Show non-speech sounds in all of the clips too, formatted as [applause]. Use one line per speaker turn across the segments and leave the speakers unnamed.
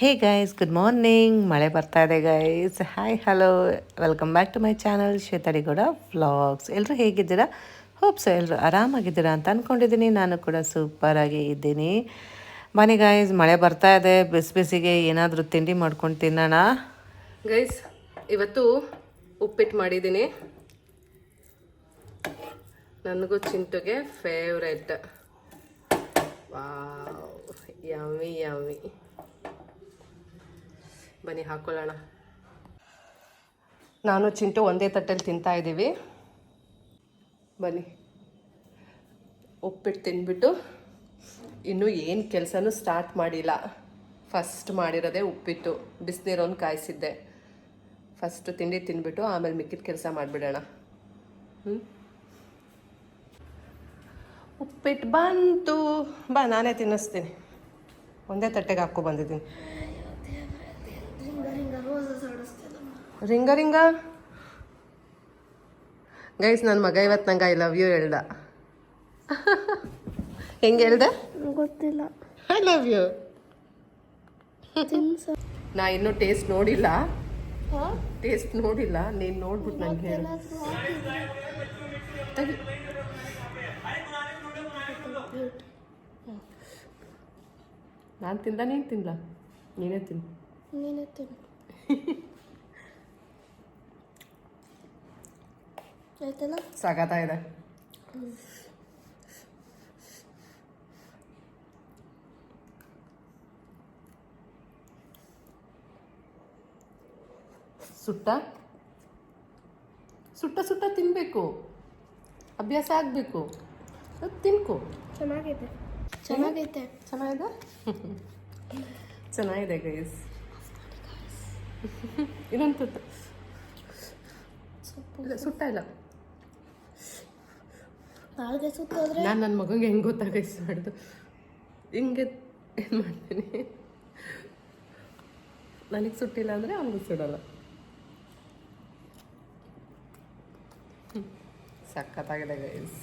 Hey guys good morning ಮಳೆ ಬರ್ತಾ ಇದೆ guys hi hello welcome back to my channel Shwetha D Gowda vlogs ಎಲ್ಲರೂ ಹೇಗಿದ್ದೀರಾ? Hopes ಎಲ್ಲರೂ ಆರಾಮಾಗಿದ್ದೀರಾ ಅಂತ ಅಂದ್ಕೊಂಡಿದ್ದೀನಿ ನಾನು ಕೂಡ ಸೂಪರಾಗಿ ಇದ್ದೀನಿ. ಮನೆ ಗೈಸ್ ಮಳೆ ಬರ್ತಾ ಇದೆ. ಬಿಸಿ ಬಿಸಿಗೆ ಏನಾದರೂ ತಿಂಡಿ ಮಾಡ್ಕೊಂಡು ತಿನ್ನೋಣ.
ಗೈಸ್ ಇವತ್ತು ಉಪ್ಪಿಟ್ಟು ಮಾಡಿದ್ದೀನಿ. ನನಗೂ ಚಿಂಟುಗೆ ಫೇವ್ರೆಟ್ ವಾವ್ ಯಮ್ಮಿ ಯಮ್ಮಿ ಬನ್ನಿ, ಹಾಕೊಳ್ಳೋಣ. ನಾನು ಚಿಂಟು ಒಂದೇ ತಟ್ಟೆಲಿ ತಿಂತಾ ಇದ್ದೀವಿ. ಬನ್ನಿ. ಉಪ್ಪಿಟ್ಟು ತಿಂದ್ಬಿಟ್ಟು ಇನ್ನೂ ಏನು ಕೆಲಸನೂ ಸ್ಟಾರ್ಟ್ ಮಾಡಿಲ್ಲ. ಫಸ್ಟ್ ಮಾಡಿರೋದೇ ಉಪ್ಪಿಟ್ಟು. ಬಿಸಿನೀರೊಂದು ಕಾಯಿಸಿದ್ದೆ. ಫಸ್ಟು ತಿಂಡಿ ತಿಂದ್ಬಿಟ್ಟು ಆಮೇಲೆ ಮಿಕ್ಕಿದ ಕೆಲಸ ಮಾಡಿಬಿಡೋಣ. ಹ್ಞೂ ಉಪ್ಪಿಟ್ಟು ಬಂತು. ಬಾ, ನಾನೇ ತಿನ್ನಿಸ್ತೀನಿ. ಒಂದೇ ತಟ್ಟೆಗೆ ಹಾಕ್ಕೊ ಬಂದಿದ್ದೀನಿ. Ring a ring a. ಗೈಸ್ ನನ್ನ ಮಗ ಇವತ್ತು ನಂಗೆ ಐ ಲವ್ ಯು ಹೇಳ್ದ. [laughs] ಹೆಂಗೆ ಹೇಳ್ದೆ?
ಗೊತ್ತಿಲ್ಲ.
ಐ ಲವ್ ಯು ನಾ ಇನ್ನೂ ಟೇಸ್ಟ್ ನೋಡಿಲ್ಲ. ಟೇಸ್ಟ್ ನೋಡಿಲ್ಲ. ನೀನು ನೋಡ್ಬಿಟ್ಟು ನಂಗೆ ಹೇಳು. ನಾನು ತಿಂದ ನೀನು ತಿನ್ಲ ನೀನೇ ತಿನ್
ನೀನೇ ತಿನ್ನು. [laughs] ಆಯ್ತಲ್ಲ
ಇದೆ ಸುಟ್ಟ? ಸುಟ್ಟ ಸುಟ್ಟ ತಿನ್ನಬೇಕು ಅಭ್ಯಾಸ ಆಗಬೇಕು. ತಿನ್ಕೋ.
ಚೆನ್ನಾಗಿದೆ ಚೆನ್ನಾಗೈತೆ.
ಚೆನ್ನಾಗಿದೆ? ಚೆನ್ನಾಗಿದೆ ಗೈಸ್ ಇನ್ನೊಂದು ಸುಟ್ಟ ಇಲ್ಲ ಸುಟ್ಟ ಇಲ್ಲ.
ನಾಲ್ಗೆ ಸುತ್ತೋದ್ರೆ
ನಾನು ನನ್ನ ಮಗಂಗೆ ಹೆಂಗೆ ಗೊತ್ತಾಗೈಸ್ ಮಾಡಿದ್ದು ಹಿಂಗೆ ಏನು ಮಾಡ್ತೀನಿ. ನನಗೆ ಸುಟ್ಟಿಲ್ಲ ಅಂದರೆ ಅವನಿಗೂ ಸುಡಲ್ಲ. ಸಖತ್ತಾಗಿದೆ ಗೈಸ್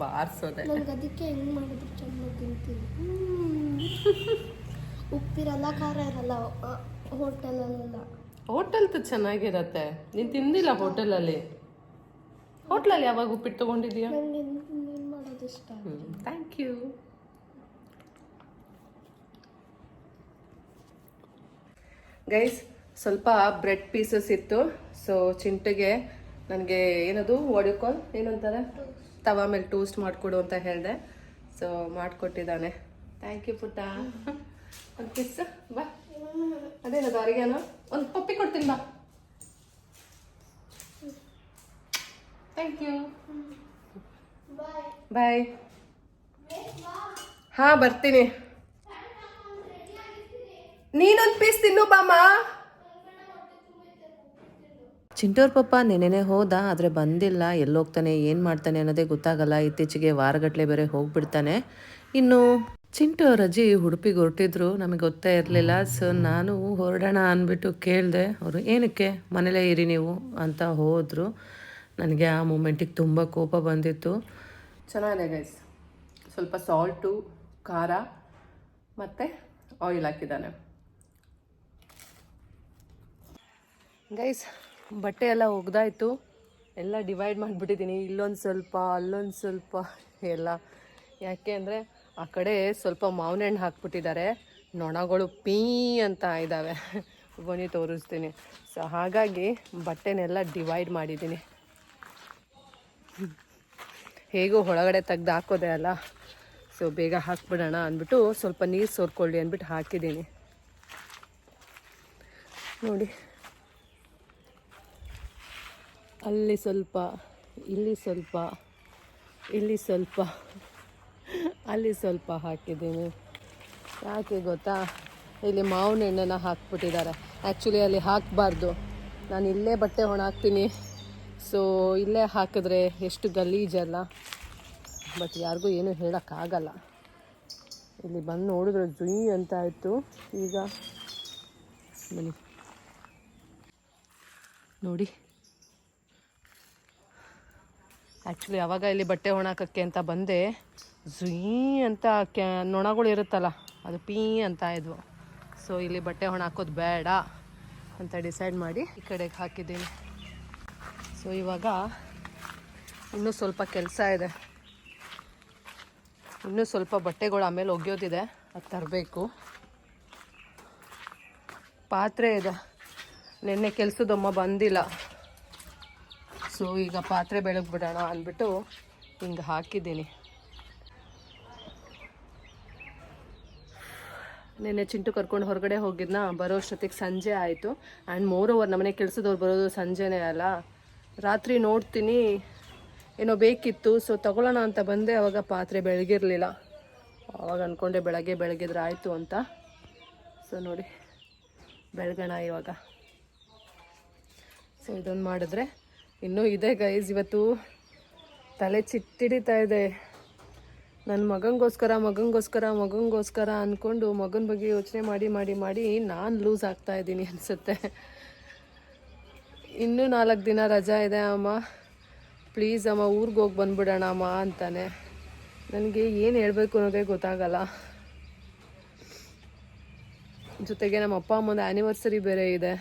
ಬಾರಿಸೋದೆ.
ನನಗೆ ಅದಕ್ಕೆ ಹೆಂಗ್ ಮಾಡಿದ್ರು ಚೆನ್ನಾಗಿ ತಿಂತೀನಿ. ಉಪ್ಪಿರಲ್ಲ ಖಾರ ಇರಲ್ಲ ಹೋಟೆಲಲ್ಲೆಲ್ಲ.
ಹೋಟೆಲ್ದು ಚೆನ್ನಾಗಿರತ್ತೆ. ನೀನು ತಿಂದಿಲ್ಲ ಹೋಟೆಲಲ್ಲಿ? ಹೋಟ್ಲಲ್ಲಿ ಯಾವಾಗ ಉಪ್ಪಿಟ್ಟು ತೊಗೊಂಡಿದ್ಯಾ
ನಂಗೆ ನೀನು ಮಾಡೋದು ಇಷ್ಟ
ಥ್ಯಾಂಕ್ ಯು ಗೈಸ್ ಸ್ವಲ್ಪ ಬ್ರೆಡ್ ಪೀಸಸ್ ಇತ್ತು. ಸೊ ಚಿಂಟೆಗೆ ನನಗೆ ಏನದು ಒಡಿಕೋಲ್ ಏನಂತಾರೆ? ತವಾ ಮೇಲೆ ಟೋಸ್ಟ್ ಮಾಡಿಕೊಡು ಅಂತ ಹೇಳಿದೆ. ಸೊ ಮಾಡಿಕೊಟ್ಟಿದ್ದಾನೆ. ಥ್ಯಾಂಕ್ ಯು ಪುಟ್ಟ. [laughs] ಒಂದು ಪಿಸ್ ಬಾ. ಅದೇನದು ಅರಿಗೇನು ಒಂದು ಪಪ್ಪಿ ಕೊಡ್ತೀನಿ ಬಾ. ಥ್ಯಾಂಕ್ ಯು ಬಾಯ್ ಹಾ ಬರ್ತೀನಿ. ನೀನೊಂದು ಪೀಸ್ ತಿನ್ನು ಬಾಮ.
ಚಿಂಟೋರ್ ಪಪ್ಪ ನೆನೆನೆ ಹೋದ ಆದರೆ ಬಂದಿಲ್ಲ. ಎಲ್ಲೋಗ್ತಾನೆ ಏನು ಮಾಡ್ತಾನೆ ಅನ್ನೋದೇ ಗೊತ್ತಾಗಲ್ಲ. ಇತ್ತೀಚೆಗೆ ವಾರಗಟ್ಟಲೆ ಬೇರೆ ಹೋಗ್ಬಿಡ್ತಾನೆ. ಇನ್ನು ಚಿಂಟು ರಜಿ ಉಡುಪಿಗೆ ಹೊರಟಿದ್ರು. ನಮಗೆ ಗೊತ್ತೇ ಇರಲಿಲ್ಲ. ಸೊ ನಾನು ಹೊರಡೋಣ ಅಂದ್ಬಿಟ್ಟು ಕೇಳಿದೆ. ಅವರು ಏನಕ್ಕೆ? ಮನೇಲೇ ಇರಿ ನೀವು ಅಂತ ಹೋದರು. ನನಗೆ ಆ ಮೂಮೆಂಟಿಗೆ ತುಂಬ ಕೋಪ ಬಂದಿತ್ತು.
ಚೆನ್ನಾಗಿದೆ ಗೈಸ್ ಸ್ವಲ್ಪ ಸಾಲ್ಟು ಖಾರ ಮತ್ತು ಆಯಿಲ್ ಹಾಕಿದ್ದಾನೆ. ಗೈಸ್ ಬಟ್ಟೆ ಎಲ್ಲ ಒಗ್ದಾಯ್ತು. ಎಲ್ಲ ಡಿವೈಡ್ ಮಾಡಿಬಿಟ್ಟಿದ್ದೀನಿ. ಇಲ್ಲೊಂದು ಸ್ವಲ್ಪ, ಅಲ್ಲೊಂದು ಸ್ವಲ್ಪ ಎಲ್ಲ. ಯಾಕೆ ಅಂದರೆ ಆ ಕಡೆ ಸ್ವಲ್ಪ ಮಾವಿನ ಹಣ್ಣು ಹಾಕ್ಬಿಟ್ಟಿದ್ದಾರೆ. ನೊಣಗಳು ಪೀ ಅಂತ ಇದ್ದಾವೆ. ಬನ್ನಿ ತೋರಿಸ್ತೀನಿ. ಸೊ ಹಾಗಾಗಿ ಬಟ್ಟೆನೆಲ್ಲ ಡಿವೈಡ್ ಮಾಡಿದ್ದೀನಿ. ಹೇಗೂ ಒಳಗಡೆ ತೆಗ್ದು ಹಾಕೋದೆ ಅಲ್ಲ. ಸೊ ಬೇಗ ಹಾಕ್ಬಿಡೋಣ ಅಂದ್ಬಿಟ್ಟು ಸ್ವಲ್ಪ ನೀರು ಸೋರ್ಕೊಳ್ಳಿ ಅಂದ್ಬಿಟ್ಟು ಹಾಕಿದ್ದೀನಿ. ನೋಡಿ. ಅಲ್ಲಿ ಸ್ವಲ್ಪ, ಇಲ್ಲಿ ಸ್ವಲ್ಪ ಇಲ್ಲಿ ಸ್ವಲ್ಪ, ಅಲ್ಲಿ ಸ್ವಲ್ಪ ಹಾಕಿದ್ದೀನಿ. ಯಾಕೆ ಗೊತ್ತಾ? ಇಲ್ಲಿ ಮಾವಿನ ಎಣ್ಣೆನ ಹಾಕ್ಬಿಟ್ಟಿದ್ದಾರೆ. ಆ್ಯಕ್ಚುಲಿ ಅಲ್ಲಿ ಹಾಕಬಾರ್ದು. ನಾನು ಇಲ್ಲೇ ಬಟ್ಟೆ ಒಣ ಹಾಕ್ತೀನಿ ಸೊ ಇಲ್ಲೇ ಹಾಕಿದ್ರೆ ಎಷ್ಟು ಗಲೀಜಲ್ಲ ಬಟ್ ಯಾರಿಗೂ ಏನೂ ಹೇಳೋಕ್ಕಾಗಲ್ಲ. ಇಲ್ಲಿ ಬಂದು ನೋಡಿದ್ರೆ ಜುಯಿ ಅಂತ ಆಯಿತು. ಈಗ ಬನ್ನಿ. ನೋಡಿ. ಆ್ಯಕ್ಚುಲಿ ಯಾವಾಗ ಇಲ್ಲಿ ಬಟ್ಟೆ ಒಣಾಕಕ್ಕೆ ಅಂತ ಬಂದೆ. ಝುಯಿ ಅಂತ ಕ್ಯಾ ನೊಣಗಳು ಇರುತ್ತಲ್ಲ, ಅದು ಪೀ ಅಂತ ಇದ್ವು ಸೊ ಇಲ್ಲಿ ಬಟ್ಟೆ ಒಣ ಹಾಕೋದು ಬೇಡ ಅಂತ ಡಿಸೈಡ್ ಮಾಡಿ ಈ ಕಡೆಗೆ ಹಾಕಿದ್ದೀನಿ. ಸೊ ಇವಾಗ ಇನ್ನೂ ಸ್ವಲ್ಪ ಕೆಲಸ ಇದೆ. ಇನ್ನೂ ಸ್ವಲ್ಪ ಬಟ್ಟೆಗಳು ಆಮೇಲೆ ಒಗೆಯೋದಿದೆ. ಅದು ತರಬೇಕು. ಪಾತ್ರೆ ಇದೆ. ನಿನ್ನೆ ಕೆಲಸದಮ್ಮ ಬಂದಿಲ್ಲ. ಸೊ ಈಗ ಪಾತ್ರೆ ಬೆಳಗ್ಗೆ ಬಿಡೋಣ ಅಂದ್ಬಿಟ್ಟು ಹಿಂಗೆ ಹಾಕಿದ್ದೀನಿ. ನಿನ್ನೆ ಚಿಂಟು ಕರ್ಕೊಂಡು ಹೊರಗಡೆ ಹೋಗಿದ್ನ. ಬರೋ ಅಷ್ಟೊತ್ತಿಗೆ ಸಂಜೆ ಆಯಿತು. ಆ್ಯಂಡ್ ಮೋರ್ ಓವರ್ ನಮ್ಮನೆ ಕೆಲಸದವ್ರು ಬರೋದು ಸಂಜೆನೇ ಅಲ್ಲ. ರಾತ್ರಿ ನೋಡ್ತೀನಿ. ಏನೋ ಬೇಕಿತ್ತು ಸೊ ತಗೊಳ್ಳೋಣ ಅಂತ ಬಂದೆ. ಅವಾಗ ಪಾತ್ರೆ ಬೆಳಗಿರಲಿಲ್ಲ. ಅವಾಗ ಅಂದ್ಕೊಂಡೆ ಬೆಳಗ್ಗೆ ಬೆಳಗಿದ್ರೆ ಆಯಿತು ಅಂತ. ಸೊ ನೋಡಿ, ಬೆಳಗೋಣ ಇವಾಗ. ಸೊ ಇದೊಂದು ಮಾಡಿದ್ರೆ ಇನ್ನೂ ಇದೆ ಗೈಸ್ ಇವತ್ತು ತಲೆ ಚಿಟ್ಟಿಡಿತಾ ಇದೆ. ನನ್ನ ಮಗನಿಗೋಸ್ಕರ ಮಗನಿಗೋಸ್ಕರ ಮಗನಿಗೋಸ್ಕರ ಅಂದ್ಕೊಂಡು ಮಗನ ಬಗ್ಗೆ ಯೋಚನೆ ಮಾಡಿ ಮಾಡಿ ಮಾಡಿ ನಾನು ಲೂಸ್ ಆಗ್ತಾ ಇದ್ದೀನಿ ಅನಿಸುತ್ತೆ. ಇನ್ನೂ ನಾಲ್ಕು ದಿನ ರಜಾ ಇದೆ ಅಮ್ಮ. ಪ್ಲೀಸ್ ಅಮ್ಮ, ಊರಿಗೆ ಹೋಗಿ ಬಂದ್ಬಿಡೋಣ ಅಮ್ಮ ಅಂತಾನೆ. ನನಗೆ ಏನು ಹೇಳಬೇಕು ಅನ್ನೋದೇ ಗೊತ್ತಾಗಲ್ಲ. ಜೊತೆಗೆ ನಮ್ಮ ಅಪ್ಪ ಅಮ್ಮನ ಆ್ಯನಿವರ್ಸರಿ ಬೇರೆ ಇದೆ.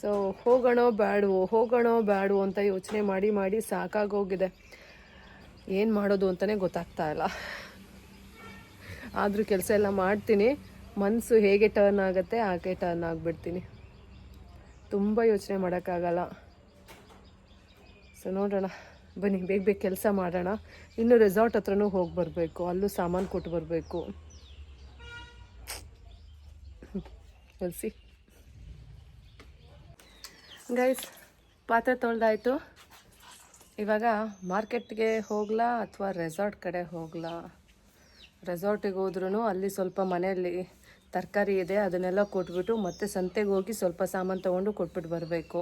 ಸೊ ಹೋಗೋಣೋ ಬ್ಯಾಡವು, ಹೋಗೋಣೋ ಬ್ಯಾಡು ಅಂತ ಯೋಚನೆ ಮಾಡಿ ಮಾಡಿ ಸಾಕಾಗೋಗಿದೆ ಏನು ಮಾಡೋದು ಅಂತಲೇ ಗೊತ್ತಾಗ್ತಾ ಇಲ್ಲ. ಆದರೂ ಕೆಲಸ ಎಲ್ಲ ಮಾಡ್ತೀನಿ. ಮನಸ್ಸು ಹೇಗೆ ಟರ್ನ್ ಆಗುತ್ತೆ, ಹಾಗೆ ಟರ್ನ್ ಆಗಿಬಿಡ್ತೀನಿ. ತುಂಬ ಯೋಚನೆ ಮಾಡೋಕ್ಕಾಗಲ್ಲ. ಸೊ ನೋಡೋಣ. ಬನ್ನಿ, ಬೇಗ ಬೇಗ ಕೆಲಸ ಮಾಡೋಣ. ಇನ್ನು ರೆಸಾರ್ಟ್ ಹತ್ರನೂ ಹೋಗಿ ಬರಬೇಕು. ಅಲ್ಲೂ ಸಾಮಾನು ಕೊಟ್ಟು ಬರಬೇಕು. ಕಲಸಿ ಗೈಸ್ ಪಾತ್ರೆ ತೊಳ್ದಾಯ್ತು. ಇವಾಗ ಮಾರ್ಕೆಟ್ಗೆ ಹೋಗ್ಲಾ ಅಥವಾ ರೆಸಾರ್ಟ್ ಕಡೆ ಹೋಗ್ಲಾ? ರೆಸಾರ್ಟಿಗೆ ಹೋದ್ರೂ ಅಲ್ಲಿ ಸ್ವಲ್ಪ ಮನೆಯಲ್ಲಿ ತರಕಾರಿ ಇದೆ, ಅದನ್ನೆಲ್ಲ ಕೊಟ್ಬಿಟ್ಟು ಮತ್ತೆ ಸಂತೆಗೆ ಹೋಗಿ ಸ್ವಲ್ಪ ಸಾಮಾನು ತೊಗೊಂಡು ಕೊಟ್ಬಿಟ್ಟು ಬರಬೇಕು.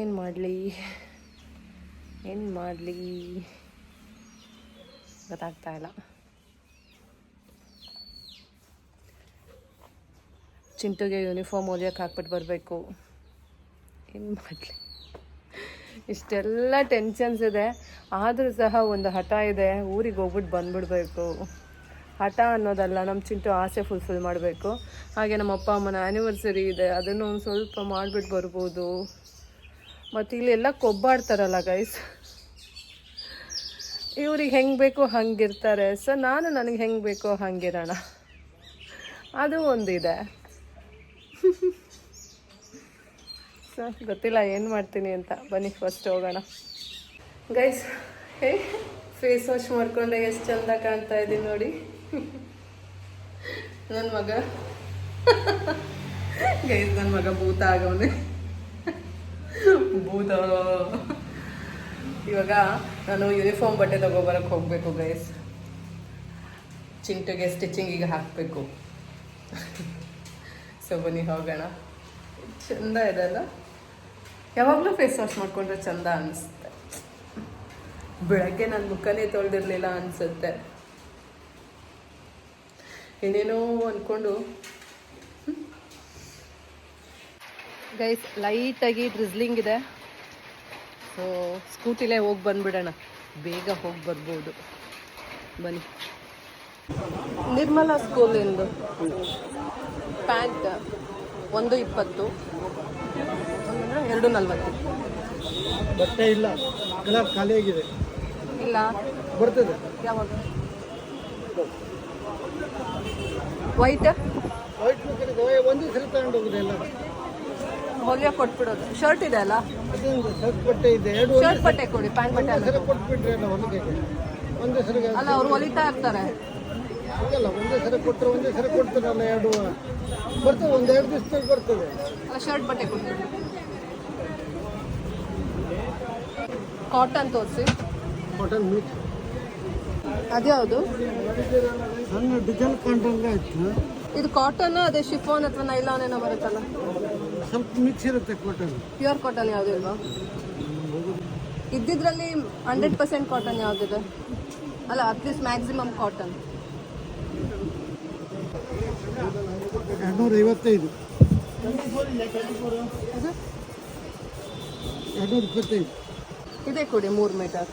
ಏನು ಮಾಡಲಿ? ಏನು ಮಾಡಲಿ? ಗೊತ್ತಾಗ್ತಾ ಇಲ್ಲ. ಚಿಂಟುಗೆ ಯೂನಿಫಾರ್ಮ್ ಹೊಲಿಯೋಕೆ ಹಾಕ್ಬಿಟ್ಟು ಬರಬೇಕು. ಏನು ಮಾಡಲಿ? ಇಷ್ಟೆಲ್ಲ ಟೆನ್ಷನ್ಸ್ ಇದೆ. ಆದರೂ ಸಹ ಒಂದು ಹಠ ಇದೆ, ಊರಿಗೆ ಹೋಗ್ಬಿಟ್ಟು ಬಂದ್ಬಿಡ್ಬೇಕು. ಹಠ ಅನ್ನೋದಲ್ಲ ನಮ್ಮ ಚಿಂಟು ಆಸೆ ಫುಲ್ಫಿಲ್ ಮಾಡಬೇಕು. ಹಾಗೆ ನಮ್ಮ ಅಪ್ಪ, ಅಮ್ಮನ ಆ್ಯನಿವರ್ಸರಿ ಇದೆ, ಅದನ್ನು ಒಂದು ಸ್ವಲ್ಪ ಮಾಡಿಬಿಟ್ಟು ಬರ್ಬೋದು. ಮತ್ತು ಇಲ್ಲೆಲ್ಲ ಕೊಬ್ಬಾಡ್ತಾರಲ್ಲ ಗೈಸ್ ಇವ್ರಿಗೆ ಹೆಂಗೆ ಬೇಕೋ ಹಂಗಿರ್ತಾರೆ. ಸೊ ನಾನು ನನಗೆ ಹೆಂಗೆ ಬೇಕೋ ಹಂಗಿರೋಣ. ಅದು ಒಂದಿದೆ. [laughs] ಸೊ ಗೊತ್ತಿಲ್ಲ ಏನು ಮಾಡ್ತೀನಿ ಅಂತ. ಬನ್ನಿ ಫಸ್ಟ್ ಹೋಗೋಣ. ಗೈಸ್ ಹೇ ಫೇಸ್ ವಾಶ್ ಮಾಡ್ಕೊಂಡೆ, ಎಷ್ಟು ಚಂದ ಕಾಣ್ತಾ ಇದ್ದೀನಿ ನೋಡಿ. ನನ್ನ ಮಗ. ಗೈಸ್ ನನ್ನ ಮಗ ಭೂತ ಆಗವನೆ. ಭೂತ. ಇವಾಗ ನಾನು ಯೂನಿಫಾರ್ಮ್ ಬಟ್ಟೆ ತಗೊಬರಕ್ಕೆ ಹೋಗಬೇಕು, ಗೈಸ್. ಚಿಂಟುಗೆ ಸ್ಟಿಚಿಂಗಿಗೆ ಹಾಕಬೇಕು. ಸೊ ಬನ್ನಿ, ಹೋಗೋಣ. ಚಂದ ಇದೆ ಅಲ್ಲ? ಯಾವಾಗಲೂ ಫೇಸ್ ವಾಶ್ ಮಾಡ್ಕೊಂಡ್ರೆ ಚಂದ ಅನಿಸುತ್ತೆ. ಬೆಳಗ್ಗೆ ನನ್ನ ಮುಖನೇ ತೊಳೆದಿರಲಿಲ್ಲ ಅನಿಸುತ್ತೆ. ಏನೇನೋ ಅಂದ್ಕೊಂಡು ಗೈಸ್ ಲೈಟಾಗಿ ಡ್ರಿಸ್ಲಿಂಗ್ ಇದೆ. ಸೊ ಸ್ಕೂಟಿಲೇ ಹೋಗಿ ಬಂದ್ಬಿಡೋಣ. ಬೇಗ ಹೋಗಿ ಬರ್ಬೋದು. ಬನ್ನಿ. ನಿರ್ಮಲಾ ಸ್ಕೂಲಿಂದು ಪ್ಯಾಂಟ್ ಒಂದು ಇಪ್ಪತ್ತು. ಎರಡು ನಲ್ವತ್ತು.
ಬಟ್ಟೆ ಇಲ್ಲ. ಕಲರ್ ಖಾಲಿ ಆಗಿದೆ
ಇಲ್ಲ.
ಬರ್ತದೆ.
ಯಾವಾಗ? ವೈಟ್
ವೈಟ್ ಒಂದು ಸಲ ತಗೊಂಡು ಹೋಗುದು ಎಲ್ಲ.
ಹೊಲಿಯ ಕೊಟ್ಬಿಡೋದು. ಶರ್ಟ್ ಇದೆ ಅಲ್ಲ?
ಶರ್ಟ್ ಬಟ್ಟೆ ಇದೆ. ಎರಡು
ಶರ್ಟ್ ಬಟ್ಟೆ ಕೊಡಿ ಪ್ಯಾಂಟ್ ಬಟ್ಟೆ ಅಲ್ಲ.
ಕೊಟ್ಬಿಟ್ರೆ ಅಲ್ಲ ಹೊಲಿಗೆ. ಒಂದೇ ಸಲ
ಅಲ್ಲ ಅವ್ರು ಹೊಲಿತಾ ಇರ್ತಾರೆ.
ಆಗಲ್ಲ ಒಂದೇ ಸಲ ಕೊಟ್ಟರೆ ಒಂದೇ ಸಲ ಕೊಡ್ತಾರಲ್ಲ ಎರಡು. ಬರ್ತದೆ ಒಂದು ಎರಡು ದಿವಸದಲ್ಲಿ ಬರ್ತದೆ.
ಅಲ್ಲ ಶರ್ಟ್ ಬಟ್ಟೆ ಕೊಡ್ತೀನಿ ಕಾಟನ್ ತೋರಿಸಿ.
ಕಾಟನ್ ಮಿಕ್ಸ್
ಅದ್ಯಾವುದು?
ಸಣ್ಣ ಡಿಸೈನ್ ಕಂಡಂಗೆ ಆಯ್ತು?
ಇದು ಕಾಟನ್ ಅದೇ ಶಿಫಾನ್ ಅಥವಾ ನೈಲಾನ್ ಏನೋ ಬರುತ್ತಲ್ಲ?
ಸ್ವಲ್ಪ ಮಿಕ್ಸ್ ಇರುತ್ತೆ ಕಾಟನ್
ಪ್ಯೂರ್ ಕಾಟನ್ ಯಾವುದು ಇಲ್ವಾ? ಇದ್ದಿದ್ರಲ್ಲಿ ಹಂಡ್ರೆಡ್ ಪರ್ಸೆಂಟ್ ಕಾಟನ್ ಯಾವುದಿದೆ? ಅಲ್ಲ ಅಟ್ಲೀಸ್ಟ್ ಮ್ಯಾಕ್ಸಿಮಮ್ ಕಾಟನ್
ಎರಡ್ನೂರ ಐವತ್ತೈದು ಎರಡ್ನೂರ ಇಪ್ಪತ್ತೈದು
ಇದೆ ಕೊಡಿ ಮೂರು ಮೀಟರ್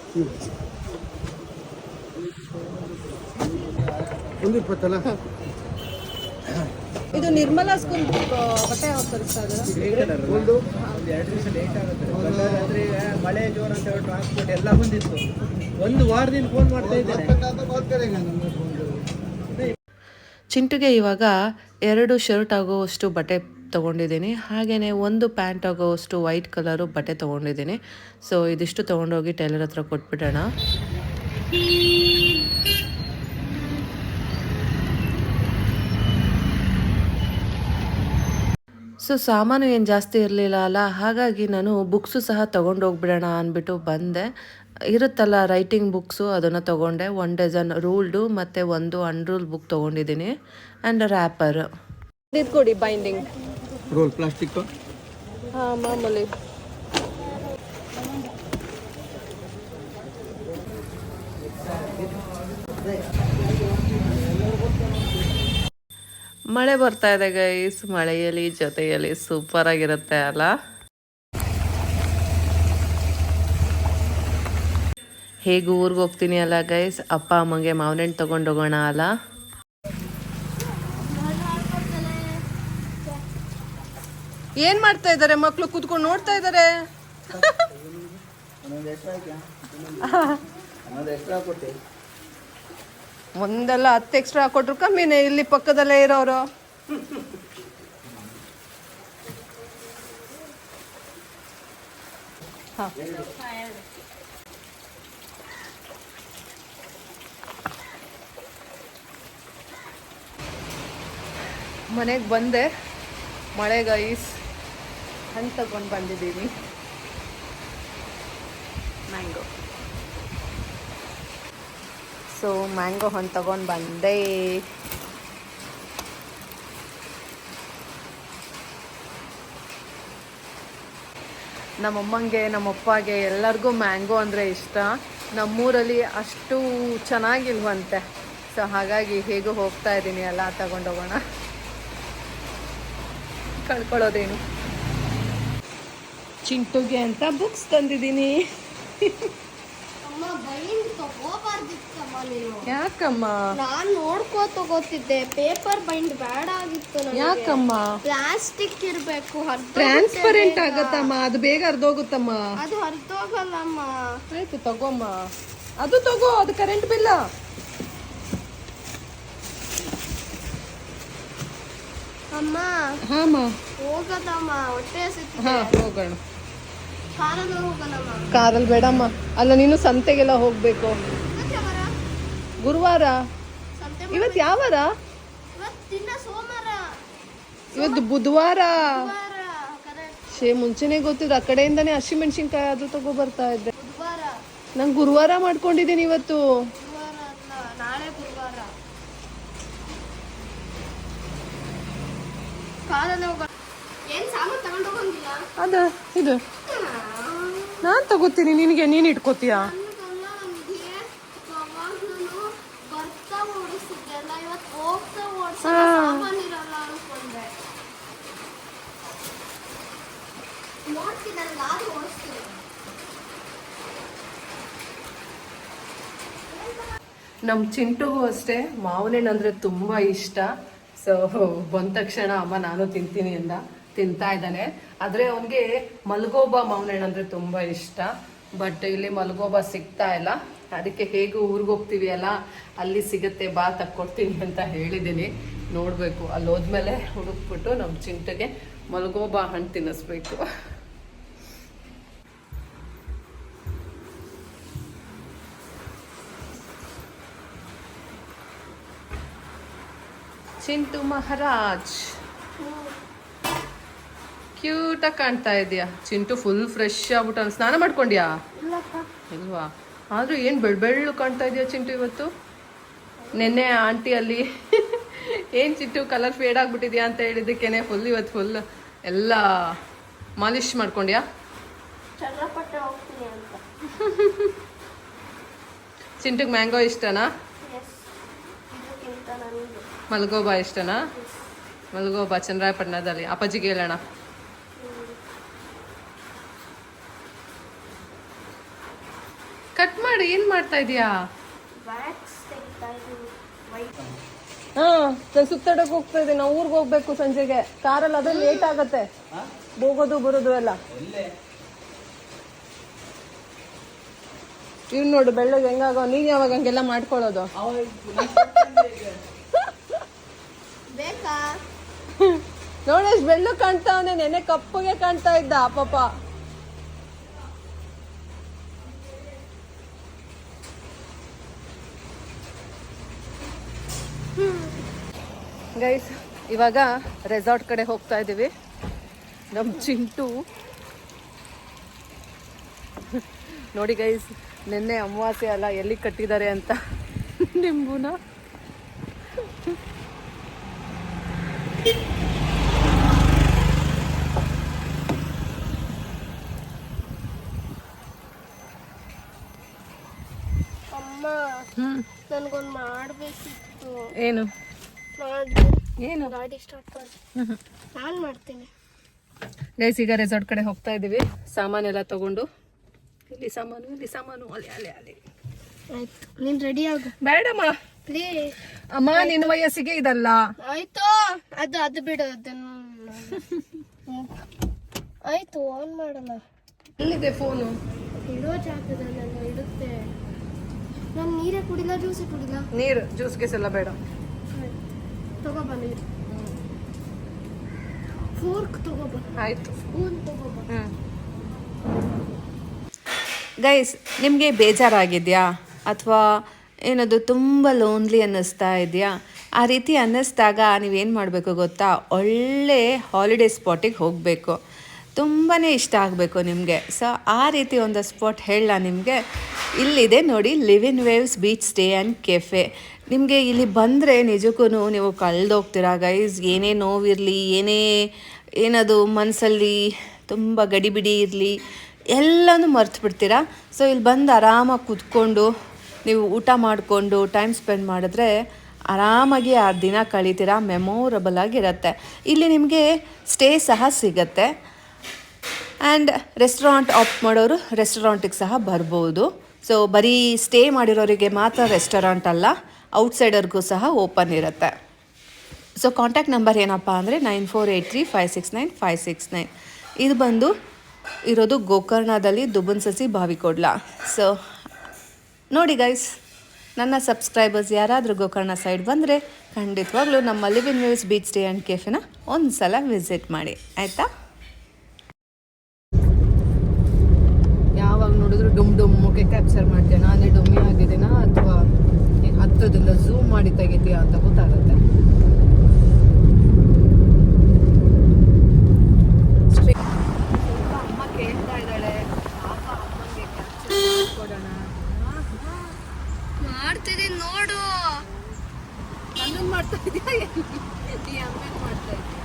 ಒಂದು ಇಪ್ಪತ್ತಲ್ಲ?
ಇದು ನಿರ್ಮಲಾ ಸ್ಕೂಲ್ ಬಟ್ಟೆ ಯಾವಾಗ ತರಿಸ್ತಾ
ಒಂದು
ಎರಡು ದಿವಸ ಲೇಟ್ ಆಗುತ್ತೆ. ಮಳೆ ಜೋರ ಅಂತ ಹೇಳಿ ಟ್ರಾನ್ಸ್ಪೋರ್ಟ್ ಎಲ್ಲ ಬಂದಿತ್ತು. ಒಂದು ವಾರದಿಂದ ಫೋನ್ ಮಾಡ್ತಾ ಇದ್ದೇನೆ.
ಚಿಂಟುಗೆ ಇವಾಗ ಎರಡು ಶರ್ಟ್ ಆಗುವಷ್ಟು ಬಟ್ಟೆ ತೊಗೊಂಡಿದ್ದೀನಿ. ಹಾಗೆಯೇ ಒಂದು ಪ್ಯಾಂಟ್ ಆಗೋವಷ್ಟು ವೈಟ್ ಕಲರು ಬಟ್ಟೆ ತೊಗೊಂಡಿದ್ದೀನಿ. ಸೊ ಇದಿಷ್ಟು ತೊಗೊಂಡೋಗಿ ಟೈಲರ್ ಹತ್ರ ಕೊಟ್ಬಿಡೋಣ. ಸೊ ಸಾಮಾನು ಏನು ಜಾಸ್ತಿ ಇರಲಿಲ್ಲ ಅಲ್ಲ ಹಾಗಾಗಿ ನಾನು ಬುಕ್ಸು ಸಹ ತೊಗೊಂಡೋಗ್ಬಿಡೋಣ ಅಂದ್ಬಿಟ್ಟು ಬಂದೆ. ಇರುತ್ತಲ್ಲ ರೈಟಿಂಗ್ ಬುಕ್ಸು ಅದನ್ನು ತೊಗೊಂಡೆ. ಒನ್ ಡಜನ್ ರೂಲ್ಡು ಮತ್ತು ಒಂದು ಅನ್ರೂಲ್ ಬುಕ್ ತೊಗೊಂಡಿದ್ದೀನಿ. ಆ್ಯಂಡ್ ರ್ಯಾಪರ್
ಇದು ಕೊಡಿ ಬೈಂಡಿಂಗ್
ರೋಲ್ ಪ್ಲಾಸ್ಟಿಕ್
ಹಾಂ ಮಾಮೂಲಿ.
ಮಳೆ ಬರ್ತಾ ಇದೆ ಗೈಸ್ ಮಳೆಯಲ್ಲಿ ಜೊತೆಯಲ್ಲಿ ಸೂಪರ್ ಆಗಿರುತ್ತೆ ಅಲ್ಲ? ಹೇಗೆ ಊರಿಗೆ ಹೋಗ್ತೀನಿ ಅಲ್ಲ ಗೈಸ್ ಅಪ್ಪ ಅಮ್ಮಗೆ ಮಾವ್ನೆಣ್ಣು ತೊಗೊಂಡು ಹೋಗೋಣ ಅಲ್ಲ?
ಏನ್ ಮಾಡ್ತಾ ಇದ್ದಾರೆ ಮಕ್ಳು ಕೂತ್ಕೊಂಡು ನೋಡ್ತಾ ಇದ್ದಾರೆ [laughs] [laughs] [laughs] ಒಂದೆಲ್ಲ ಹತ್ತು ಎಕ್ಸ್ಟ್ರಾ ಕೊಟ್ರು ಕಮ್ಮಿನೇ, ಇಲ್ಲಿ ಪಕ್ಕದಲ್ಲೇ ಇರೋರು. ಮನೆಗೆ ಬಂದೆ, ಮಳೆಗೆ ಐಸ್ ಹಣ್ಣು ತಗೊಂಡು ಬಂದಿದ್ದೀನಿ. ಮ್ಯಾಂಗೋ ಸೊ ಮ್ಯಾಂಗೋ ಹಣ್ಣು ತಗೊಂಡು ಬಂದೆ ನಮ್ಮಮ್ಮಂಗೆ, ನಮ್ಮಪ್ಪಗೆ ಎಲ್ಲರಿಗೂ ಮ್ಯಾಂಗೋ ಅಂದರೆ ಇಷ್ಟ. ನಮ್ಮೂರಲ್ಲಿ ಅಷ್ಟು ಚೆನ್ನಾಗಿಲ್ವಂತೆ. ಸೊ ಹಾಗಾಗಿ ಹೇಗೂ ಹೋಗ್ತಾ ಇದ್ದೀನಿ ಎಲ್ಲ ತಗೊಂಡೋಗೋಣ. ಕಳ್ಕೊಳ್ಳೋದೇನು? ಚಿಂಟುಗೆ ಅಂತ ಬುಕ್ಸ್ ತಂದಿದ್ದೀನಿ. ಯಾಕಮ್ಮ
ನಾನು? ನೋಡ್ಕೋ ತಗೋತಿದ್ದೆ. ಪೇಪರ್ ಬೈಂಡ್ ಬೇಡ ಆಗಿತ್ತು
ಯಾಕಮ್ಮ?
ಪ್ಲಾಸ್ಟಿಕ್ ಇರಬೇಕು
ಟ್ರಾನ್ಸ್ಪರೆಂಟ್. ಆಗತ್ತಮ್ಮ. ಅದು ಬೇಗ ಅರ್ಧೋಗುತ್ತಮ್ಮ
ಅದು ಹರಿದೋಗಲ್ಲಮ್ಮ.
ಆಯ್ತು ತಗೋಮ್ಮ. ಅದು ತಗೋ ಅದು ಕರೆಂಟ್ ಬಿಲ್ಲ
ಅಮ್ಮ
ಹಾಮ್ಮ.
ಹೋಗದಮ್ಮ. ಹೊಟ್ಟೆ ಹಸಿತಿದೆ.
ಹಾ ಹೋಗೋಣ.
ಕಾರಲ್ಲಿ ಹೋಗಲ್ಲಮ್ಮ
ಕಾರಲ್ಲಿ ಬೇಡಮ್ಮ. ಅಲ್ಲ ನೀನು ಸಂತೆಗೆಲ್ಲ ಹೋಗ್ಬೇಕು? ಗುರುವಾರ?
ಇವತ್
ಇವತ್ತು ಯಾವಾರ ಇವತ್ತು ಬುಧವಾರ. ಶೇ ಮುಂಚೆನೆ ಗೊತ್ತಿದ್ರು ಆ ಕಡೆಯಿಂದಾನೇ ಹಸಿಮೆಣಸಿನ್ಕಾಯಿ ಅದು ತಗೋ ಬರ್ತಾ ಇದ್ದೆ. ನಂಗೆ ಗುರುವಾರ ಮಾಡ್ಕೊಂಡಿದ್ದೀನಿ ಇವತ್ತು. ಅದ ಇದು. ನಾನು ತಗೋತೀನಿ ನಿನಗೆ ನೀನು ಇಟ್ಕೋತೀಯಾ
ನನ್ಗಲ್ಲ ನನ್ಗೆ ಯಾವಾಗ್ಲೂ ಬರ್ತಾ ಓಡಿಸ್ತಿದ್ದೆ ಅಲ್ಲ ಇವತ್ತು ಹೋಗ್ತಾ ಓಡಿಸ ಸಾಮಾನಿರಲ್ಲ ಅನ್ಕೊಂಡೆ ನೋಡ್ತೀನಲ್ಲ ಅದು ಓಡಿಸ್ತೀನಿ
ನಮ್ಮ ಚಿಂಟುಗೂ ಅಷ್ಟೇ ಮಾವಿನಣ್ಣು ಅಂದರೆ ತುಂಬ ಇಷ್ಟ ಸೊ ಬಂದ ತಕ್ಷಣ ಅಮ್ಮ ನಾನು ತಿಂತೀನಿ ಅಂದ ತಿಂತಾ ಇದ್ದಾನೆ ಆದರೆ ಅವನಿಗೆ ಮಲ್ಗೋಬಾ ಮಾವಿನಣ್ಣು ಅಂದರೆ ತುಂಬ ಇಷ್ಟ ಬಟ್ ಇಲ್ಲಿ ಮಲ್ಗೋಬಾ ಸಿಗ್ತಾ ಇಲ್ಲ ಅದಕ್ಕೆ ಹೇಗೂ ಊರಿಗೆ ಹೋಗ್ತೀವಿ ಅಲ್ಲ ಅಲ್ಲಿ ಸಿಗುತ್ತೆ ಬಾ ತಕ್ಕೊಡ್ತೀನಿ ಅಂತ ಹೇಳಿದ್ದೀನಿ ನೋಡಬೇಕು. ಅಲ್ಲಿ ಹೋದ್ಮೇಲೆ ಹುಡುಕ್ಬಿಟ್ಟು ನಮ್ಮ ಚಿಂಟುಗೆ ಮಲ್ಗೋಬಾ ಹಣ್ಣು ತಿನ್ನಿಸ್ಬೇಕು. ಚಿಂಟು ಮಹಾರಾಜ್. ಕ್ಯೂಟಾಗಿ ಕಾಣ್ತಾ ಇದೆಯಾ? ಚಿಂಟು ಫುಲ್ ಫ್ರೆಶ್ ಆಗ್ಬಿಟ್ಟು ಸ್ನಾನ ಮಾಡ್ಕೊಂಡ್ಯಾ? ಇಲ್ವಾ? ಆದ್ರೂ ಏನು ಬೆಳ್ ಬೆಳ್ಳು ಕಾಣ್ತಾ ಇದೆಯಾ ಚಿಂಟು ಇವತ್ತು? ನೆನ್ನೆ ಆಂಟಿ ಅಲ್ಲಿ ಏನು ಚಿಂಟು ಕಲರ್ ಫೇಡ್ ಆಗ್ಬಿಟ್ಟಿದ್ಯಾ ಅಂತ ಹೇಳಿದ್ದಕ್ಕೇನೆ ಫುಲ್ ಇವತ್ತು ಫುಲ್ ಎಲ್ಲ ಮಾಲಿಶ್ ಮಾಡ್ಕೊಂಡ್ಯಾ? ಚಿಂಟುಗೆ ಮ್ಯಾಂಗೋ ಇಷ್ಟನಾ? ಮಲ್ಗೋಬಾ ಇಷ್ಟನಾ? ಮಲ್ಗೋಬಾ ಚಂದ್ರಾಯಪಟ್ಟಣದಲ್ಲಿ. ಅಪ್ಪಾಜಿಗೆ ಹೇಳೋಣ ಕಟ್ ಮಾಡಿ ಏನ್ ಮಾಡ್ತಾ ಇದೀಯಾ? ಹಾ ಸುತ್ತಾಡಕ್ ಹೋಗ್ತಾ ಇದ್ದೀನಿ. ನಾವು ಊರ್ಗ್ ಹೋಗ್ಬೇಕು ಸಂಜೆಗೆ. ಕಾರಲ್ಲಿ ಅದೇ ಲೇಟ್ ಆಗತ್ತೆ. ಹೋಗೋದು ಬರೋದು ಎಲ್ಲ. ಇವ್ ನೋಡು ಬೆಳ್ಳಗೆ ಹೆಂಗಾಗೋ. ನೀನ್ ಯಾವಾಗ ಹಂಗೆಲ್ಲ ಮಾಡ್ಕೊಳ್ಳೋದು? [laughs]
ಬೇಕಾ?
ನೋಡಿ ಎಷ್ಟು ಬೆಳ್ಳು ಕಾಣ್ತಾವನೆ ನೆನೆ ಕಪ್ಪಗೆ ಕಾಣ್ತಾ ಇದ್ದ ಪಾಪ. ಗೈಸ್ ಇವಾಗ ರೆಸಾರ್ಟ್ ಕಡೆ ಹೋಗ್ತಾ ಇದ್ದೀವಿ ನಮ್ಮ ಚಿಂಟು. ನೋಡಿ ಗೈಸ್ ನಿನ್ನೆ ಅಮಾವಾಸ್ಯೆ ಅಲ್ಲ ಎಲ್ಲಿ ಕಟ್ಟಿದ್ದಾರೆ ಅಂತ ನಿಂಬೂನ.
ಅಮ್ಮ ನನಗೊಂದು ಮಾಡಬೇಕು
ಏನು? ಏನು?
ಗಾಡಿ ಸ್ಟಾರ್ಟ್ ಮಾಡಿ. ನಾನು ಮಾಡ್ತೀನಿ.
ಗೈಸ್ ಈಗ ರೆಸಾರ್ಟ್ ಕಡೆ ಹೋಗ್ತಾ ಇದ್ದೀವಿ ಸಾಮಾನೆಲ್ಲ ತಗೊಂಡು. ಇಲ್ಲಿ ಸಾಮಾನು ಇಲ್ಲಿ ಸಾಮಾನು. ಅಲ್ಲಿ ಅಲ್ಲಿ ಅಲ್ಲಿ.
ಆಯ್ತು. ನೀನ್ ರೆಡಿ ಆಗು.
ಬೇಡಮ್ಮ.
ಪ್ಲೀಸ್
ಅಮ್ಮ ನಿನ್ನ ವಯಸ್ಸಿಗೆ ಇದಲ್ಲ.
ಆಯ್ತು. ಅದು ಅದು ಬಿಡು ಅದನ್ನು ಆಯ್ತು ಆನ್ ಮಾಡಲ್ಲ
ಎಲ್ಲಿದೆ ಫೋನು
ಇಡೋ ಜಾಗದಲ್ಲೆಲ್ಲ ಇಡುತ್ತೆ. ನಾನು ನೀರೇ ಕುಡಿಲ್ಲ ಜ್ಯೂಸೇ ಕುಡಿಲ್ಲ.
ನೀರು ಜ್ಯೂಸ್ ಗೀಸ್ ಎಲ್ಲ ಬೇಡ.
ತಗೋಬ ನೀರು ಫೋರ್ಕ್ ತಗೋಬ
ಆಯ್ತು.
ಸ್ಪೂನ್ ತಗೋಬ
ಗೈಸ್ ನಿಮಗೆ ಬೇಜಾರಾಗಿದೆಯಾ? ಅಥವಾ ಏನದು ತುಂಬ ಲೋನ್ಲಿ ಅನ್ನಿಸ್ತಾ ಇದೆಯಾ? ಆ ರೀತಿ ಅನ್ನಿಸ್ದಾಗ ನೀವೇನು ಮಾಡಬೇಕು ಗೊತ್ತಾ? ಒಳ್ಳೆ ಹಾಲಿಡೇ ಸ್ಪಾಟಿಗೆ ಹೋಗಬೇಕು. ತುಂಬಾ ಇಷ್ಟ ಆಗಬೇಕು ನಿಮಗೆ. ಸೊ ಆ ರೀತಿ ಒಂದು ಸ್ಪಾಟ್ ಹೇಳ ನಿಮಗೆ? ಇಲ್ಲಿದೆ ನೋಡಿ live in waves beach stay and cafe ನಿಮಗೆ ಇಲ್ಲಿ ಬಂದರೆ ನಿಜಕ್ಕೂ ನೀವು ಕಳೆದೋಗ್ತೀರಾ ಗೈಸ್ ಏನೇ ನೋವಿರಲಿ, ಏನೇ ಏನದು ಮನಸ್ಸಲ್ಲಿ ತುಂಬ ಗಡಿಬಿಡಿ ಇರಲಿ, ಎಲ್ಲನೂ ಮರ್ತು ಬಿಡ್ತೀರಾ ಸೊ ಇಲ್ಲಿ ಬಂದು ಆರಾಮಾಗಿ ಕೂತ್ಕೊಂಡು ನೀವು ಊಟ ಮಾಡಿಕೊಂಡು ಟೈಮ್ ಸ್ಪೆಂಡ್ ಮಾಡಿದ್ರೆ ಆರಾಮಾಗಿ ಆ ದಿನ ಕಳೀತೀರಾ ಮೆಮೊರಬಲ್ ಆಗಿರುತ್ತೆ. ಇಲ್ಲಿ ನಿಮಗೆ ಸ್ಟೇ ಸಹ ಸಿಗತ್ತೆ. ಆ್ಯಂಡ್ ರೆಸ್ಟೋರೆಂಟ್ ಆಪ್ ಮಾಡೋರು ರೆಸ್ಟೋರೆಂಟಿಗೆ ಸಹ ಬರ್ಬೋದು. ಸೊ ಬರೀ ಸ್ಟೇ ಮಾಡಿರೋರಿಗೆ ಮಾತ್ರ ರೆಸ್ಟೋರೆಂಟ್ ಅಲ್ಲ. ಔಟ್ಸೈಡರ್ಗೂ ಸಹ ಓಪನ್ ಇರುತ್ತೆ. ಸೊ ಕಾಂಟ್ಯಾಕ್ಟ್ ನಂಬರ್ ಏನಪ್ಪ ಅಂದರೆ nine four eight three five six nine five six nine. ಇದು ಬಂದು ಇರೋದು ಗೋಕರ್ಣದಲ್ಲಿ ದುಬ್ಬನ್ ಸಸಿ ಬಾವಿಕೊಡ್ಲ. ಸೊ ನೋಡಿ ಗೈಸ್ ನನ್ನ ಸಬ್ಸ್ಕ್ರೈಬರ್ಸ್ ಯಾರಾದರೂ ಗೋಕರ್ಣ ಸೈಡ್ ಬಂದರೆ ಖಂಡಿತವಾಗ್ಲೂ ನಮ್ಮ live in waves beach stay and ಕೆಫೆನ ಒಂದು ಸಲ ವಿಸಿಟ್ ಮಾಡಿ. ಆಯಿತಾ?
ಯಾವಾಗ ನೋಡಿದ್ರು ಡುಮ್ ಡುಮ್ ಮುಖೆ ಕ್ಯಾಪ್ಚರ್ ಮಾಡ್ತೇನೆ ನಾನೇ ಡುಮ್ಮಿ ಆಗಿದ್ದೇನಾ ಅಥವಾ ಹತ್ತದಿಲ್ಲ ಝೂಮ್ ಮಾಡಿ ತೆಗಿತೀಯ ಅಂತ ಗೊತ್ತಾಗುತ್ತೆ. ಅಮ್ಮ ಕೇಳ್ತಾ ಇದ್ದಾಳೆ ಪಾಪ ಅಮ್ಮಂಗೆ ಕ್ಯಾಪ್ಚರ್ ಕೊಡೋಣ
ಮಾಡ್ತಿದ್ದೀನಿ ನೋಡು.
ನನ್ನನ್ನು ಮಾಡ್ತಾ ಇದೀಯಾ ಈ ಅಮ್ಮನ ಮಾಡ್ತಾ ಇದೀಯ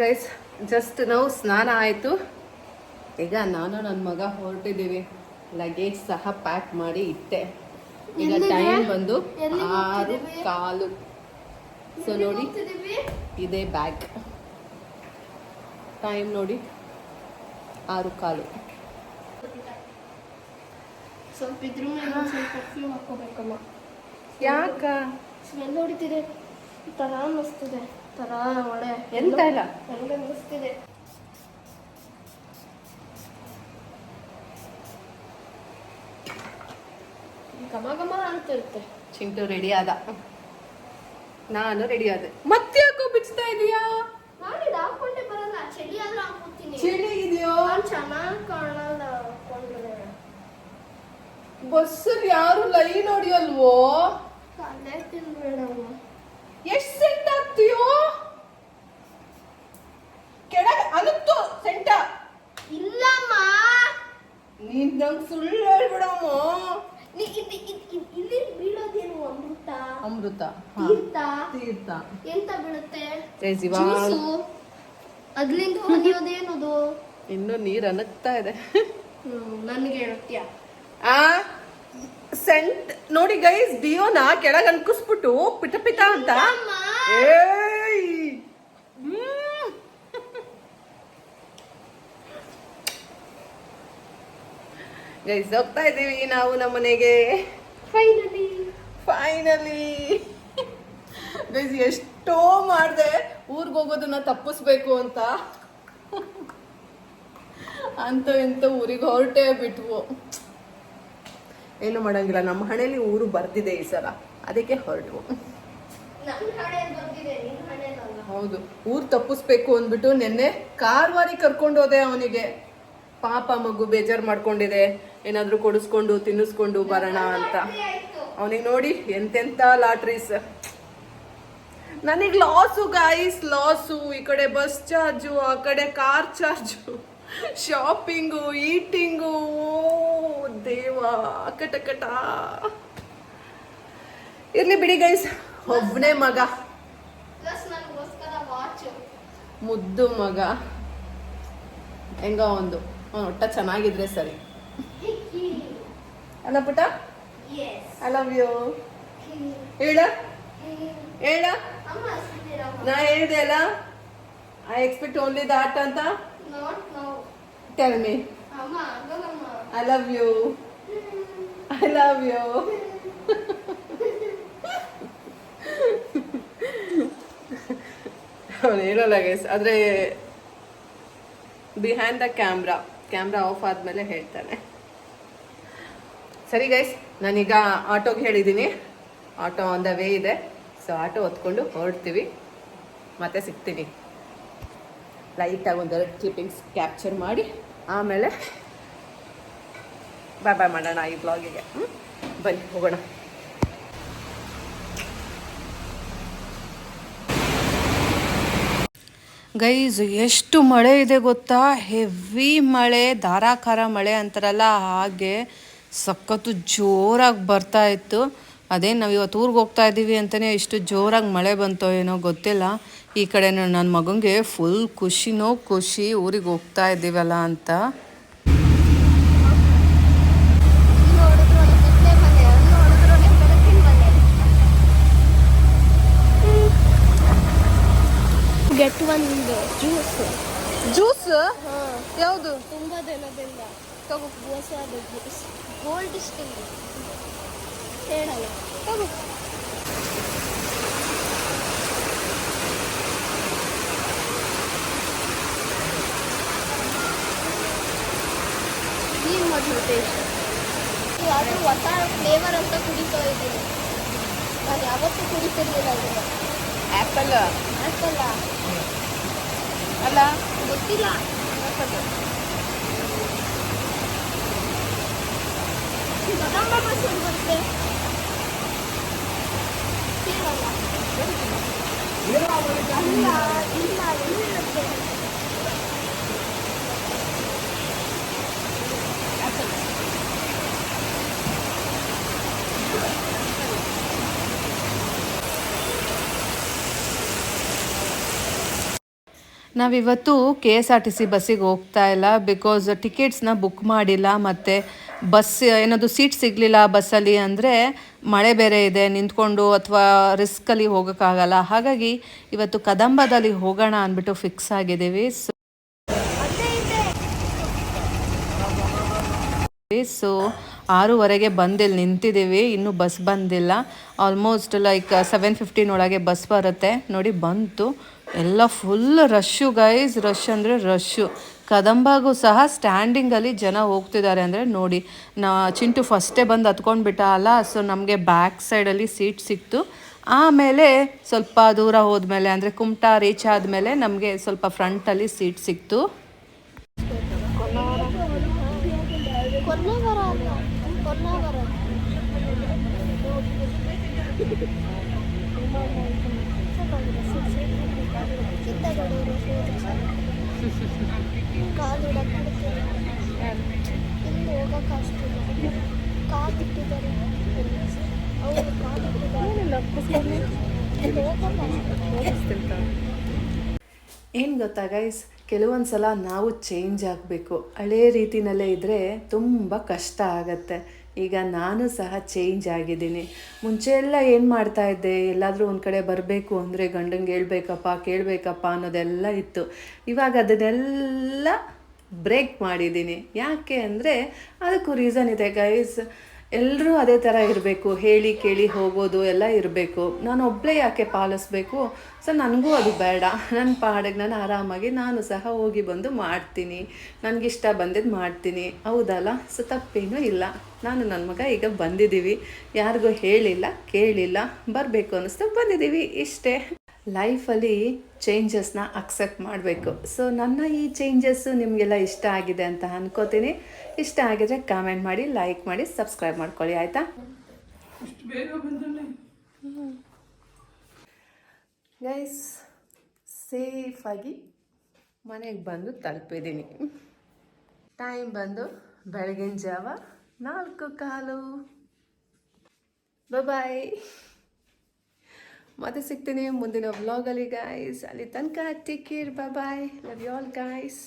ಗೈಸ್ ಜಸ್ಟ್ ನಾವು ಸ್ನಾನ ಆಯಿತು. ಈಗ ನಾನು ನನ್ನ ಮಗ ಹೊರಟಿದ್ದೀವಿ ಲಗೇಜ್ ಸಹ ಪ್ಯಾಕ್ ಮಾಡಿ ಇಟ್ಟೆ. ಈಗ ಟೈಮ್ ಬಂದು ಆರು ಕಾಲು. ಸೊ ನೋಡಿ. ಇದೇ ಬ್ಯಾಗ್ ಟೈಮ್ ನೋಡಿ. ಆರು ಕಾಲು.
ಸ್ವಲ್ಪ ಇದ್ರೂ ಸ್ವಲ್ಪ ಪರ್ಫ್ಯೂಮ್ ಹಾಕೋಬೇಕಮ್ಮ
ಯಾಕ?
ಸ್ಮೆಲ್ ಹೊಡಿತಿದೆ. ತರ ಅನ್ನಿಸ್ತಿದೆ ತರ ಒಳ್ಳೆ
ಎಂತ ಇಲ್ಲ?
ನನಗೆ ಅನ್ನಿಸ್ತಿದೆ ಘಮ ಘಮ ಅಂತಿರುತ್ತೆ.
ಚಿಂಟು ರೆಡಿ ಆದ. ನಾನು ರೆಡಿ ಆದೆ. ಮತ್ತೆ ಯಾಕೋ ಬಿಚ್ತಾ ಇದೀಯಾ?
ನಾನು ಇದು ಹಾಕೊಂಡೆ ಬರಲ್ಲ. ಚಳಿ ಆದ್ರೂ ಹಾಕೋತೀನಿ
ಚಳಿ ಇದೆಯೋ?
ನಾನು ಚೆನ್ನಾಗಿ ಕಾಣಲ್ಲ ಹಾಕೊಂಡ್ರೆ.
ಬಸ್ಸಲ್ಲಿ ಯಾರು ಲೈನ್ ಹೊಡಿಯಲ್ವೋ?
ತಲೆ ತಿನ್ಬೇಡಮ್ಮ.
ಎಷ್ಟ್ ಸೆಂಟ್ ಆಗ್ತೀಯೋ ಕೆಳಗೆ ಅನುತ್ತು ಸೆಂಟ
ಇಲ್ಲಮ್ಮ.
ನೀನ್ ನಂಗೆ ಸುಳ್ಳು ಹೇಳ್ಬಿಡಮ್ಮ
ನಿ- ಇಲ್ಲಿ ಇಲ್ಲಿ- ಇಲ್ಲಿ ಬೀಳೋದೇನು ಅಮೃತ. ತೀರ್ಥ?
ತೀರ್ಥ.
ಎಂತ ಬೀಳುತ್ತೆ?
ಗೈಸ್ ಇವಾಗ
ಜ್ಯೂಸು ಅದ್ಲಿಂದ ಹೊಲಿಯೋದೇನದು
ಇನ್ನು ನೀರ್ ಅನಗ್ತಾ ಇದೆ.
ನನ್ಗೆ ಹೇಳ್ತೀಯ
ಆ ಸೆಂಟ್ ನೋಡಿ ಗೈಸ್ ಡಿಯೋನ ಕೆಳಗೆ ಅನ್ಕಿಸ್ಬಿಟ್ಟು ಪಿಟ ಪಿಟ ಅಂತ. ಏಯ್. ಹ್ಮ್. ಗೈಸ್ ಹೋಗ್ತಾ ಇದೀವಿ ನಾವು ನಮ್ಮ ಮನೆಗೆ.
ಫೈನಲಿ
ಫೈನಲಿ ಗೈಸ್ [laughs] ಎಷ್ಟೋ ಮಾಡಿದೆ. ಊರಿಗೆ ಹೋಗೋದನ್ನ ತಪ್ಪಿಸ್ಬೇಕು ಅಂತ. [laughs] ಅಂತ ಇಂತ ಊರಿಗೆ ಹೊರಟೇ ಬಿಟ್ವು. ಏನು ಮಾಡಂಗಿಲ್ಲ ನಮ್ಮ ಹಣೆಯಲ್ಲಿ ಊರು ಬರ್ತಿದೆ ಈ ಸಲ. ಅದಕ್ಕೆ ಹೊರಟು ಹೌದು ಊರು ತಪ್ಪಿಸ್ಬೇಕು ಅಂದ್ಬಿಟ್ಟು ನಿನ್ನೆ ಕಾರ್ವಾರಿ ಕರ್ಕೊಂಡು ಹೋದೆ ಅವನಿಗೆ. ಪಾಪ ಮಗು ಬೇಜಾರ್ ಮಾಡ್ಕೊಂಡಿದೆ. ಏನಾದ್ರೂ ಕೊಡಿಸ್ಕೊಂಡು ತಿನ್ನಿಸ್ಕೊಂಡು ಬರೋಣ ಅಂತ. ಅವನಿಗೆ ನೋಡಿ ಎಂತೆಂತ ಲಾಟ್ರೀಸ್ ನನಗೆ ಲಾಸು ಗಾಯ್ಸ್ ಲಾಸು ಈ ಕಡೆ ಬಸ್ ಚಾರ್ಜು ಆ ಕಡೆ ಕಾರ್ ಚಾರ್ಜು ಶಾಪಿಂಗು ಈಟಿಂಗು ದೇವ ಕಟ ಇರ್ಲಿ ಬಿಡಿ ಗೈಸ್ ಒಬ್ಬನೇ ಮಗ. ಮುದ್ದು ಮಗ. ಹೆಂಗ ಒಂದು. ಅವ್ನ್ ಒಟ್ಟ ಚೆನ್ನಾಗಿದ್ರೆ ಸರಿ. ಅಲ್ಲ ಪುಟ
ಎಸ್
ಐ ಲವ್ ಯು ಹೇಳ. ಹೇಳ. ನಾ ಹೇಳಿದೆ ಅಲ್ಲ. ಐ ಎಕ್ಸ್ಪೆಕ್ಟ್ ಓನ್ಲಿ ದಾಟ್ ಅಂತ. Tell me I love you I love you ಅವನು ಹೇಳಲ್ಲ ಗೈಸ್ ಆದರೆ behind the camera camera off ಆದಮೇಲೆ ಹೇಳ್ತಾನೆ. ಸರಿ ಗೈಸ್ ನಾನೀಗ ಆಟೋಗೆ ಹೇಳಿದ್ದೀನಿ ಆಟೋ ಆನ್ ದ ವೇ ಇದೆ. ಸೊ ಆಟೋ ಹೊತ್ಕೊಂಡು ಹೊರಡ್ತೀವಿ. ಮತ್ತೆ ಸಿಗ್ತೀನಿ ಲೈಟಾಗಿ ಒಂದೆರಡು ಕ್ಲಿಪ್ಪಿಂಗ್ಸ್ ಕ್ಯಾಪ್ಚರ್ ಮಾಡಿ, ಆಮೇಲೆ ಬಾಯ್ ಬಾಯ್ ಮಾಡೋಣ ಈ ಬ್ಲಾಗಿಗೆ ಬನ್ನಿ, ಹೋಗೋಣ. ಗೈಸ್ ಎಷ್ಟು ಮಳೆ ಇದೆ ಗೊತ್ತಾ? ಹೆವಿ ಮಳೆ, ಧಾರಾಕಾರ ಮಳೆ ಅಂತಾರಲ್ಲ ಹಾಗೆ. ಸಖತ್ತು ಜೋರಾಗಿ ಬರ್ತಾ ಇತ್ತು. ಅದೇ ನಾವು ಇವತ್ತು ಊರಿಗೆ ಹೋಗ್ತಾ ಇದ್ದೀವಿ ಅಂತಲೇ ಇಷ್ಟು ಜೋರಾಗಿ ಮಳೆ ಬಂತೋ ಏನೋ ಗೊತ್ತಿಲ್ಲ. ಈ ಕಡೆ ನನ್ನ ಮಗನಿಗೆ ಫುಲ್ ಖುಷಿನೋ ಖುಷಿ ಊರಿಗೆ ಹೋಗ್ತಾ ಇದ್ದೀವಲ್ಲ ಅಂತ.
ಗೆಟ್ ಒಂದು ಜ್ಯೂಸ್
ಜ್ಯೂಸ್ ಯಾವುದು?
ತುಂಬಾ ದಿನದಿಂದ. ತಗೋ ಜ್ಯೂಸ್ ಗೋಲ್ಡ್ ಸ್ಟಿಲ್ ಹೇಳಲ್ಲ ತಗೋ. ಏನು ಮೊದಲು ಟೇಸ್ಟ್ ಅದು ಹೊಸ ಫ್ಲೇವರ್ ಅಂತ ಕುಡಿತಾ ಇದ್ದೀನಿ. ನಾನು ಯಾವತ್ತೂ ಕುಡಿತಿರ್ಲಿಲ್ಲ ಇದನ್ನು.
ಆ್ಯಪಲ್
ಆ್ಯಪಲ್ಲ
ಅಲ್ಲ?
ಗೊತ್ತಿಲ್ಲ. ಕದಂಬ ಬಸ್ ಎಲ್ಲಿ ಬರುತ್ತೆ ಕೇಳಲ್ಲ ಎಲ್ಲಿರುತ್ತೆ
ನಾವಿವತ್ತು K S R T C ಬಸ್ಸಿಗೆ ಹೋಗ್ತಾ ಇಲ್ಲ ಬಿಕಾಸ್ ಟಿಕೆಟ್ಸ್ನ ಬುಕ್ ಮಾಡಿಲ್ಲ, ಮತ್ತು ಬಸ್ ಏನದು ಸೀಟ್ ಸಿಗಲಿಲ್ಲ ಬಸ್ಸಲ್ಲಿ ಅಂದರೆ ಮಳೆ ಬೇರೆ ಇದೆ, ನಿಂತ್ಕೊಂಡು ಅಥವಾ ರಿಸ್ಕಲ್ಲಿ ಹೋಗೋಕ್ಕಾಗಲ್ಲ. ಹಾಗಾಗಿ ಇವತ್ತು ಕದಂಬದಲ್ಲಿ ಹೋಗೋಣ ಅಂದ್ಬಿಟ್ಟು ಫಿಕ್ಸ್ ಆಗಿದ್ದೀವಿ. ಸೊ ಸೊ ಆರೂವರೆಗೆ ಬಂದಿಲ್ಲಿ ನಿಂತಿದ್ದೀವಿ. ಇನ್ನೂ ಬಸ್ ಬಂದಿಲ್ಲ. ಆಲ್ಮೋಸ್ಟ್ ಲೈಕ್ ಸೆವೆನ್ ಫಿಫ್ಟೀನ್ ಒಳಗೆ ಬಸ್ ಬರುತ್ತೆ. ನೋಡಿ ಬಂತು. ಎಲ್ಲ ಫುಲ್ ರಶ್ಶು ಗೈಸ್ ರಶ್ ಅಂದರೆ ರಶ್ಶು ಕದಂಬಾಗೂ ಸಹ ಸ್ಟ್ಯಾಂಡಿಂಗಲ್ಲಿ ಜನ ಹೋಗ್ತಿದ್ದಾರೆ ಅಂದರೆ ನೋಡಿ, ನಾ ಚಿಂಟು ಫಸ್ಟೇ ಬಂದು ಹತ್ಕೊಂಡ್ಬಿಟ್ಟ ಅಲ್ಲ ಸೊ ನಮಗೆ ಬ್ಯಾಕ್ ಸೈಡಲ್ಲಿ ಸೀಟ್ ಸಿಕ್ತು. ಆಮೇಲೆ ಸ್ವಲ್ಪ ದೂರ ಹೋದ್ಮೇಲೆ ಅಂದರೆ ಕುಮಟಾ ರೀಚ್ ಆದಮೇಲೆ ನಮಗೆ ಸ್ವಲ್ಪ ಫ್ರಂಟಲ್ಲಿ ಸೀಟ್ ಸಿಕ್ತು. ಏನು ಗೊತ್ತಾ ಗೈಸ್ ಕೆಲವೊಂದು ಸಲ ನಾವು ಚೇಂಜ್ ಆಗಬೇಕು. ಹಳೇ ರೀತಿನಲ್ಲೇ ಇದ್ದರೆ ತುಂಬ ಕಷ್ಟ ಆಗತ್ತೆ. ಈಗ ನಾನು ಸಹ ಚೇಂಜ್ ಆಗಿದ್ದೀನಿ. ಮುಂಚೆ ಎಲ್ಲ ಏನು ಮಾಡ್ತಾ ಇದ್ದೆ? ಎಲ್ಲಾದರೂ ಒಂದು ಕಡೆ ಬರಬೇಕು ಅಂದರೆ ಗಂಡಂಗೆ ಹೇಳ್ಬೇಕಪ್ಪ, ಕೇಳಬೇಕಪ್ಪ ಅನ್ನೋದೆಲ್ಲ ಇತ್ತು. ಇವಾಗ ಅದನ್ನೆಲ್ಲ ಬ್ರೇಕ್ ಮಾಡಿದ್ದೀನಿ. ಯಾಕೆ ಅಂದರೆ, ಅದಕ್ಕೂ ರೀಸನ್ ಇದೆ ಗೈಸ್ ಎಲ್ಲರೂ ಅದೇ ಥರ ಇರಬೇಕು, ಹೇಳಿ ಕೇಳಿ ಹೋಗೋದು ಎಲ್ಲ ಇರಬೇಕು. ನಾನು ಒಬ್ಬಳೇ ಯಾಕೆ ಪಾಲಿಸ್ಬೇಕು? ಸೊ ನನಗೂ ಅದು ಬೇಡ. ನನ್ನ ಪಾಡಿಗೆ ನಾನು ಆರಾಮಾಗಿ ನಾನು ಸಹ ಹೋಗಿ ಬಂದು ಮಾಡ್ತೀನಿ. ನನಗಿಷ್ಟ ಬಂದಿದ್ದು ಮಾಡ್ತೀನಿ. ಹೌದಲ್ಲ? ಸೊ ತಪ್ಪೇನೂ ಇಲ್ಲ. ನಾನು ನನ್ನ ಮಗ ಈಗ ಬಂದಿದ್ದೀವಿ ಯಾರಿಗೂ ಹೇಳಿಲ್ಲ, ಕೇಳಿಲ್ಲ. ಬರಬೇಕು ಅನ್ನಿಸ್ತು ಬಂದಿದ್ದೀವಿ ಇಷ್ಟೇ. ಲೈಫಲ್ಲಿ ಚೇಂಜಸ್ನ ಅಕ್ಸೆಪ್ಟ್ ಮಾಡಬೇಕು. ಸೊ ನನ್ನ ಈ ಚೇಂಜಸ್ಸು ನಿಮಗೆಲ್ಲ ಇಷ್ಟ ಆಗಿದೆ ಅಂತ ಅನ್ಕೋತೀನಿ. ಇಷ್ಟ ಆಗಿದ್ರೆ ಕಾಮೆಂಟ್ ಮಾಡಿ ಲೈಕ್ ಮಾಡಿ ಸಬ್ಸ್ಕ್ರೈಬ್ ಮಾಡ್ಕೊಳ್ಳಿ ಆಯಿತಾ? ಗೈಸ್ ಸೇಫಾಗಿ ಮನೆಗೆ ಬಂದು ತಲುಪಿದ್ದೀನಿ. ಟೈಮ್ ಬಂದು ಬೆಳಗಿನ ಜಾವ ನಾಲ್ಕು ಕಾಲು. ಬಾಯ್ ಮತ್ತೆ ಸಿಗ್ತೀನಿ ಮುಂದಿನ ವ್ಲಾಗಲ್ಲಿ ಗಾಯ್ಸ್ ಅಲ್ಲಿ ತನಕ take care bye love you all guys